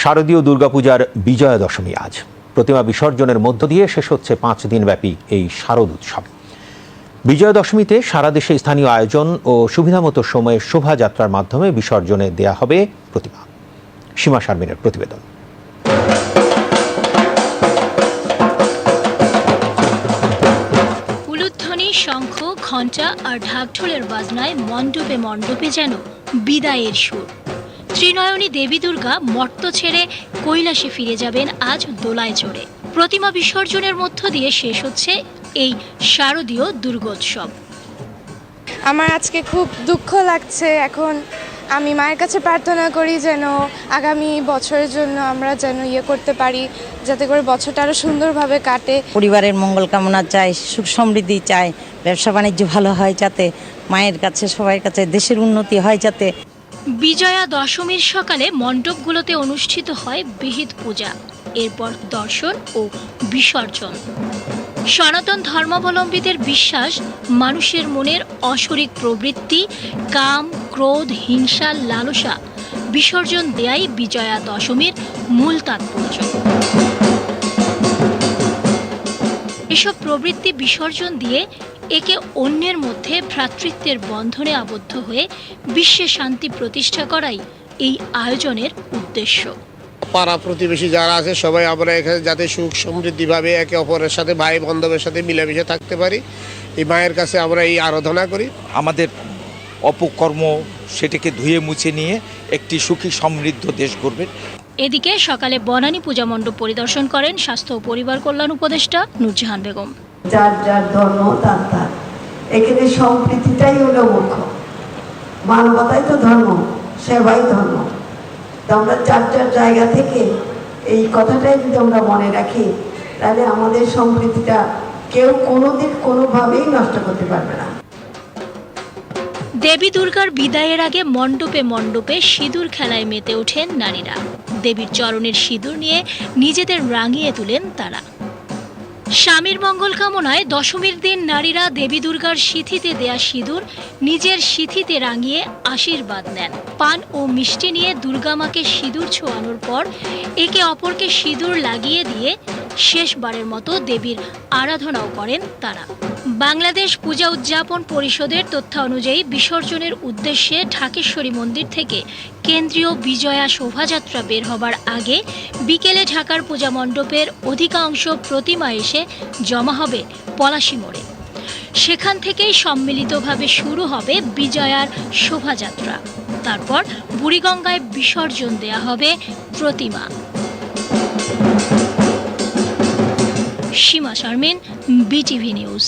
শারদীয় দুর্গাপূজার বিজয়া দশমী আজ। প্রতিমা বিসর্জনের মধ্য দিয়ে শেষ হচ্ছে পাঁচ দিনব্যাপী এই শারদ উৎসব। বিজয়া দশমীতে সারা দেশে স্থানীয় আয়োজন ও সুবিধামতো সময়ে শোভাযাত্রার মাধ্যমে বিসর্জনে দেয়া হবে প্রতিমা। সীমা শারমিনের প্রতিবেদন। শঙ্খ, ঘণ্টা আর ঢাকঢোলের বাজনায় মণ্ডপে মণ্ডপে যেন বিদায়ের সুর। ত্রিনয়নী দেবী দুর্গা মর্ত ছেড়ে কৈলাসে ফিরে যাবেন আজ দোলায় চড়ে। প্রতিমা বিসর্জনের মধ্য দিয়ে শেষ হচ্ছে এই শারদীয় দুর্গোৎসব। আমার আজকে খুব দুঃখ লাগছে। এখন আমি মায়ের কাছে প্রার্থনা করি যেন আগামী বছরের জন্য আমরা যেন ইয়ে করতে পারি যাতে করে বছরটা আরও সুন্দরভাবে কাটে। পরিবারের মঙ্গল কামনা চাই সুখ সমৃদ্ধি চাই ব্যবসা বাণিজ্য ভালো হয় যাতে মায়ের কাছে সবার কাছে দেশের উন্নতি হয় যাতে বিজয়া দশমীর সকালে মণ্ডপগুলোতে অনুষ্ঠিত হয় বিহিত পূজা, এরপর দর্শন ও বিসর্জন। সনাতন ধর্মাবলম্বীদের বিশ্বাস, মানুষের মনের অশরিক প্রবৃত্তি, কাম, ক্রোধ, হিংসা, লালসা বিসর্জন দেয়াই বিজয়া দশমীর মূল তাৎপর্য। এসব প্রবৃত্তি বিসর্জন দিয়ে একে অন্যের মধ্যে ভ্রাতৃত্বের বন্ধনে আবদ্ধ হয়ে বিশ্বে শান্তি প্রতিষ্ঠা করাই এই আয়োজনের উদ্দেশ্য। পাড়া প্রতিবেশী যারা আছে সবাই আমরা এখানে যাতে সুখ সমৃদ্ধিভাবে একে অপরের সাথে ভাই বান্ধবের সাথে মিলেমিশে থাকতে পারি। এই মায়ের কাছে আমরা এই আরাধনা করি। আমাদের অপকর্ম সেটাকে ধুয়ে মুছে নিয়ে একটি সুখী সমৃদ্ধ দেশ গড়বেন এদিকে সকালে বনানী পূজা মণ্ডপ পরিদর্শন করেন স্বাস্থ্য ও পরিবার কল্যাণ উপদেষ্টা নূরজাহান বেগম। যার যার ধর্ম, তার তার। এখানে সম্প্রীতিটাই হলো মুখ্য। মানবতাই তো ধর্ম, সেবাই ধর্ম। তো আমরা যার যার জায়গা থেকে এই কথাটাই যদি আমরা মনে রাখি, তাহলে আমাদের সম্প্রীতিটা কেউ কোনোদিন কোনোভাবেই নষ্ট করতে পারবে না। দেবী দুর্গার বিদায়ের আগে মণ্ডপে মণ্ডপে সিঁদুর খেলায় মেতে ওঠেন নারীরা। দেবীর চরণের সিঁদুর নিয়ে নিজেদের রাঙিয়ে তুলেন তারা। স্বামীর মঙ্গল কামনায় দশমীর দিন নারীরা দেবী দুর্গার সিথিতে দেয়া সিঁদুর, নিজের সিথিতে রাঙিয়ে আশীর্বাদ নেন। পান ও মিষ্টি নিয়ে দুর্গামাকে সিঁদুর ছোঁয়ানোর পর একে অপরকে সিঁদুর লাগিয়ে দিয়ে শেষবারের মতো দেবীর আরাধনাও করেন তারা। বাংলাদেশ পূজা উদযাপন পরিষদের তথ্য অনুযায়ী বিসর্জনের উদ্দেশ্যে ঢাকেশ্বরী মন্দির থেকে কেন্দ্রীয় বিজয়া শোভাযাত্রা বের হবার আগে বিকেলে ঢাকার পূজা মণ্ডপের অধিকাংশ প্রতিমা এসে জমা হবে পলাশী মোড়ে। সেখান থেকেই সম্মিলিতভাবে শুরু হবে বিজয়ার শোভাযাত্রা। তারপর বুড়িগঙ্গায় বিসর্জন দেয়া হবে প্রতিমা। Seema Sharmin BTV news.